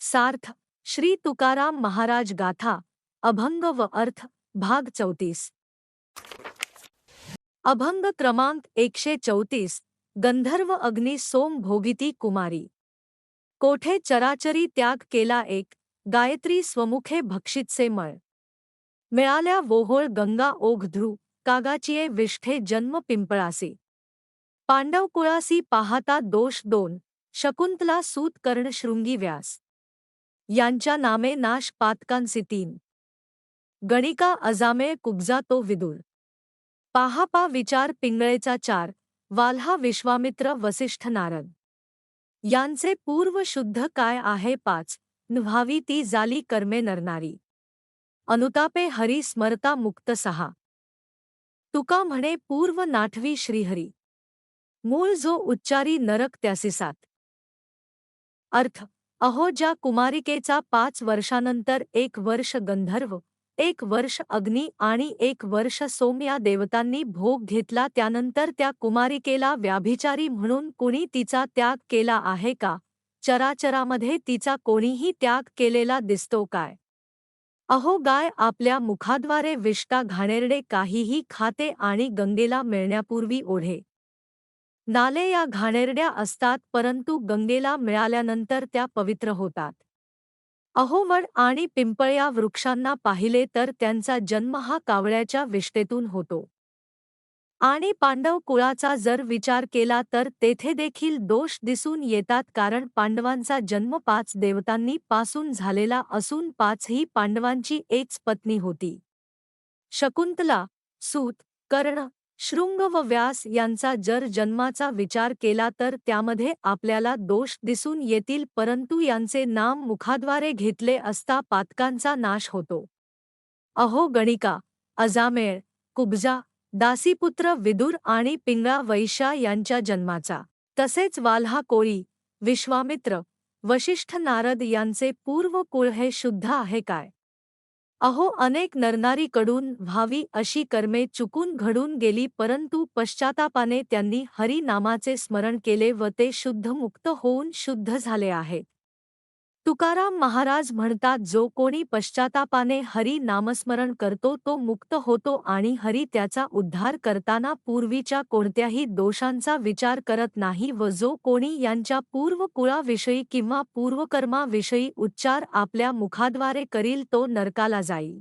सार्थ, श्री तुकाराम महाराज गाथा, अभंग व अर्थ, भाग चौतीस. अभंग क्रमांक एकशे चौतीस, गंधर्व अग्नि सोम भोगिती कुमारी. कोठे चराचरी त्याग केला एक, गायत्री स्वमुखे भक्षितसे मळ. मिळाल्या वोहोळ गंगा ओघध्रू कागाचिये विष्ठे जन्म पिंपळासी. पांडव कुळासी पाहता दोष दोन, शकुंतला सूत कर्ण शृंगी व्यास. यांच्या नामे नाश पातकांसी तीन गणिका अजामे कुब्जा तो विदुर. पाहापा विचार पिंगळेचा चार वाल्हा विश्वामित्र वसिष्ठ नारद. यांचे पूर्व शुद्ध काय आहे पाच न्हावी ती जाली कर्मे नरनारी. अनुतापे हरी स्मरता मुक्त सहा. तुका म्हणे पूर्व नाठवी श्रीहरी. मूळ जो उच्चारी नरक त्यासी सात अर्थ अहो ज्या कुमारिकेचा पाच वर्षानंतर एक वर्ष गंधर्व एक वर्ष अग्नी आणि एक वर्ष सोम या देवतांनी भोग घेतला त्यानंतर त्या कुमारिकेला व्याभिचारी म्हणून कुणी तिचा त्याग केला आहे का? चराचरामध्ये तिचा कोणीही त्याग केलेला दिसतो काय? अहो गाय आपल्या मुखाद्वारे विष्टा घाणेरडे काहीही खाते आणि गंगेला मिळण्यापूर्वी ओढे. नाले या घाणेरड्या असतात परंतु गंगेला मिळाल्यानंतर त्या पवित्र होतात. अहोमड आणि पिंपळ या वृक्षांना पाहिले तर त्यांचा जन्म हा कावळ्याच्या विष्टेतून होतो. आणि पांडव कुळाचा जर विचार केला तर तेथे देखील दोष दिसून येतात कारण पांडवांचा जन्म पाच देवतांनी पासून झालेला असून पाचही पांडवांची एकच पत्नी होती. शकुंतला सूत कर्ण शृंग व व्यास यांचा जर जन्माचा विचार केला तर त्यामध्ये आपल्याला दोष दिसून येतील परंतु यांचे नाम मुखाद्वारे घेतले असता पातकांचा नाश होतो. अहो गणिका अजामेळ कुब्जा दासीपुत्र विदुर आणि पिंगळा वैशा यांच्या जन्माचा. तसेच वाल्हा कोळी विश्वामित्र वशिष्ठ नारद यांचे पूर्व कुळ हे शुद्ध आहे काय? अहो अनेक नरनारीकडून व्हावी अशी कर्मे चुकून घडून गेली परंतु पश्चातापाने त्यांनी हरी नामाचे स्मरण केले व ते शुद्ध मुक्त होऊन शुद्ध झाले आहेत. तुकाराम महाराज म्हणतात जो कोणी पश्चातापाने हरी नामस्मरण करतो तो मुक्त होतो आणि हरी त्याचा उद्धार करताना पूर्वीच्या कोणत्याही दोषांचा विचार करत नाही व जो कोणी यांच्या पूर्वकुळाविषयी किंवा पूर्वकर्माविषयी उच्चार आपल्या मुखाद्वारे करील तो नरकाला जाईल.